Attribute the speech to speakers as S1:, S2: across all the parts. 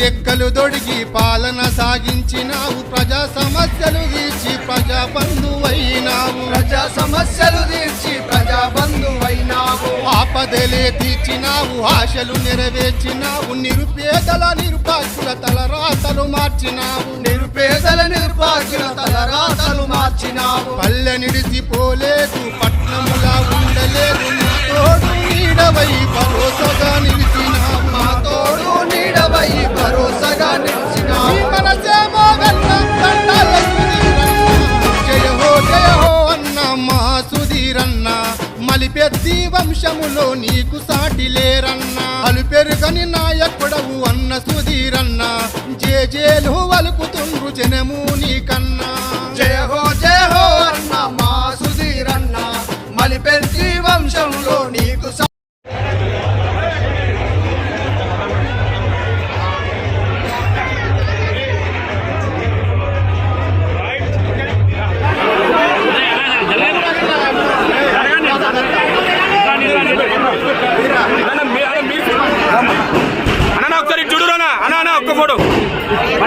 S1: రెక్కలు దొడిగి పాలన సాగించినావు. ప్రజా సమస్యలు తీర్చి ప్రజా బంధువైనావు.
S2: ప్రజా సమస్యలు తీర్చి ప్రజా బంధువైనావు.
S1: ఆపదలే తీర్చినావు ఆశలు నెరవేర్చినావు. నిరుపేదల నిరుపాక్షుల తలరాతలు మార్చినావు.
S2: నిరుపేదల నిర్భాగ్యుల తలరాతలు మార్చినావు.
S1: పల్లె నిడిసిపోలేదు మలిపెద్ది వంశములో నీకు సాటి లేరన్న. అలుపెరుగని నాయకుడవు అన్న సుధీరన్న. జేజేలు వలుకుతుండ్రు జనము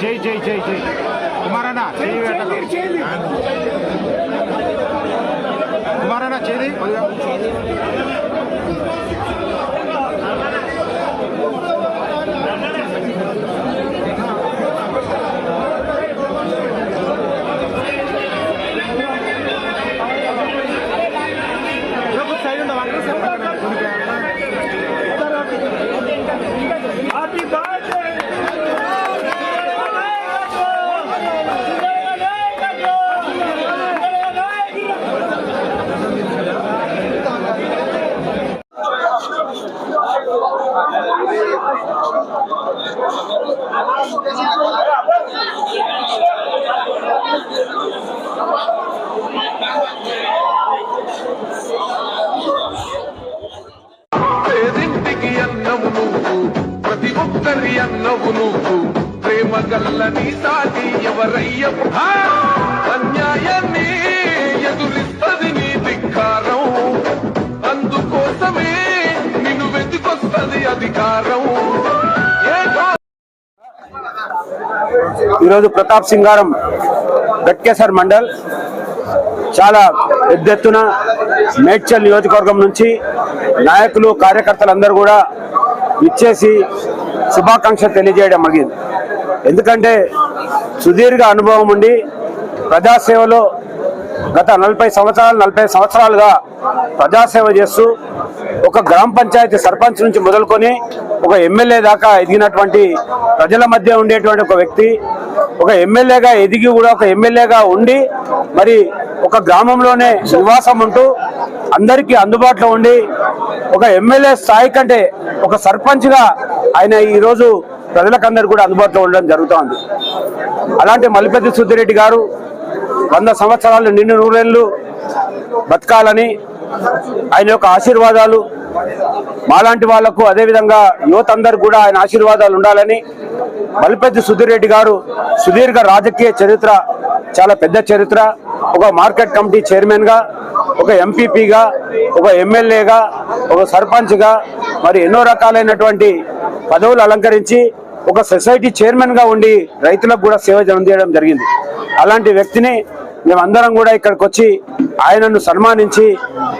S3: జై జై జై జై కుమారన్న చేయి
S4: చేరి ప్రతి ఒక్కరి అన్నవు నువ్వు. ప్రేమ గల్లని సాటి ఎవరయ్య అన్యాయాన్ని ఎదురిస్తది నీ ధిక్కారం. అందుకోసమే నిన్ను వెతుకొస్తది అధికారం.
S3: ఈరోజు ప్రతాప్ సింగారం గట్కేసర్ మండల్ చాలా పెద్ద ఎత్తున మేడ్చల్ నియోజకవర్గం నుంచి నాయకులు కార్యకర్తలందరూ కూడా ఇచ్చేసి శుభాకాంక్షలు తెలియజేయడం అడిగింది ఎందుకంటే సుదీర్ఘ అనుభవం ఉండి ప్రజాసేవలో గత నలభై సంవత్సరాలు నలభై సంవత్సరాలుగా ప్రజాసేవ చేస్తూ ఒక గ్రామ పంచాయతీ సర్పంచ్ నుంచి మొదలుకొని ఒక ఎమ్మెల్యే దాకా ఎదిగినటువంటి ప్రజల మధ్య ఉండేటువంటి ఒక వ్యక్తి ఒక ఎమ్మెల్యేగా ఎదిగి కూడా ఒక ఎమ్మెల్యేగా ఉండి మరి ఒక గ్రామంలోనే నివాసం ఉంటూ అందరికీ అందుబాటులో ఉండి ఒక ఎమ్మెల్యే స్థాయి కంటే ఒక సర్పంచ్గా ఆయన ఈరోజు ప్రజలకందరూ కూడా అందుబాటులో ఉండడం జరుగుతోంది. అలాంటి మల్లిపెద్ది సుద్దిరెడ్డి గారు వంద సంవత్సరాలు నిండు నూరేళ్ళు బతకాలని ఆయన యొక్క ఆశీర్వాదాలు మాలాంటి వాళ్ళకు అదేవిధంగా యువత అందరు కూడా ఆయన ఆశీర్వాదాలు ఉండాలని మల్లిపెద్ది సుధీరెడ్డి గారు సుదీర్ఘ రాజకీయ చరిత్ర చాలా పెద్ద చరిత్ర ఒక మార్కెట్ కమిటీ చైర్మన్గా ఒక ఎంపీపీగా ఒక ఎమ్మెల్యేగా ఒక సర్పంచ్గా మరి ఎన్నో రకాలైనటువంటి పదవులు అలంకరించి ఒక సొసైటీ చైర్మన్గా ఉండి రైతులకు కూడా సేవ అందించడం జరిగింది. అలాంటి వ్యక్తిని మేమందరం కూడా ఇక్కడికి వచ్చి ఆయనను సన్మానించి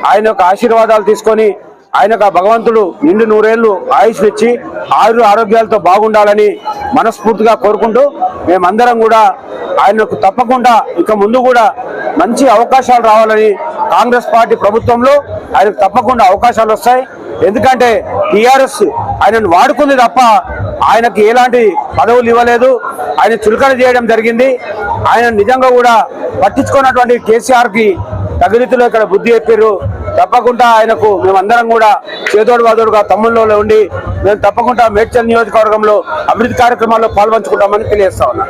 S3: ఆయన యొక్క ఆశీర్వాదాలు తీసుకొని ఆయనకు ఆ భగవంతుడు నిండు నూరేళ్ళు ఆయుష్నిచ్చి ఆయుర ఆరోగ్యాలతో బాగుండాలని మనస్ఫూర్తిగా కోరుకుంటూ మేమందరం కూడా ఆయనకు తప్పకుండా ఇక ముందు కూడా మంచి అవకాశాలు రావాలని కాంగ్రెస్ పార్టీ ప్రభుత్వంలో ఆయనకు తప్పకుండా అవకాశాలు వస్తాయి. ఎందుకంటే టీఆర్ఎస్ ఆయనను వాడుకుంది తప్ప ఆయనకి ఎలాంటి పదవులు ఇవ్వలేదు. ఆయన చులకన చేయడం జరిగింది. ఆయన నిజంగా కూడా పట్టించుకున్నటువంటి కేసీఆర్కి తగిలితులు ఇక్కడ బుద్ధి చెప్పారు తప్పకుండా ఆయనకు మేమందరం కూడా చేదోడు వాదోడుగా తమ్ముళ్ళలో ఉండి మేము తప్పకుండా మేడ్చల్ నియోజకవర్గంలో అభివృద్ధి కార్యక్రమాల్లో పాల్పంచుకుంటామని తెలియజేస్తా ఉన్నాం.